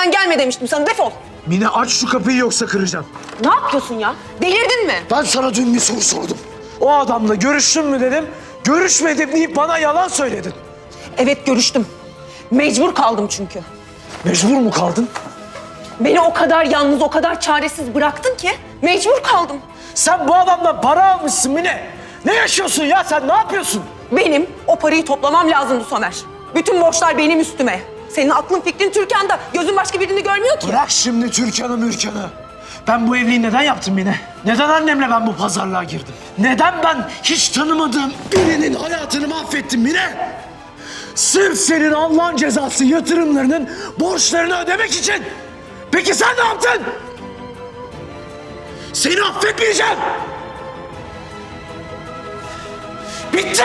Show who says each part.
Speaker 1: kapıdan gelme demiştim sana defol.
Speaker 2: Mine aç şu kapıyı yoksa kıracağım.
Speaker 1: Ne yapıyorsun ya? Delirdin mi?
Speaker 2: Ben sana dün bir soru sordum. O adamla görüştün mü dedim. Görüşmedim deyip bana yalan söyledin.
Speaker 1: Evet görüştüm. Mecbur kaldım çünkü.
Speaker 2: Mecbur mu kaldın?
Speaker 1: Beni o kadar yalnız, o kadar çaresiz bıraktın ki mecbur kaldım.
Speaker 2: Sen bu adamdan para almışsın Mine. Ne yaşıyorsun ya sen ne yapıyorsun?
Speaker 1: Benim o parayı toplamam lazımdı Somer. Bütün borçlar benim üstüme. Senin aklın fikrin Türkan'da. Gözün başka birini görmüyor ki.
Speaker 2: Bırak şimdi Türkan'ı mürkan'ı. Ben bu evliliği neden yaptım Mine? Neden annemle ben bu pazarlığa girdim? Neden ben hiç tanımadığım birinin hayatını mahvettim Mine? Sırf senin Allah'ın cezası yatırımlarının borçlarını ödemek için. Peki sen ne yaptın? Seni affetmeyeceğim. Bitti.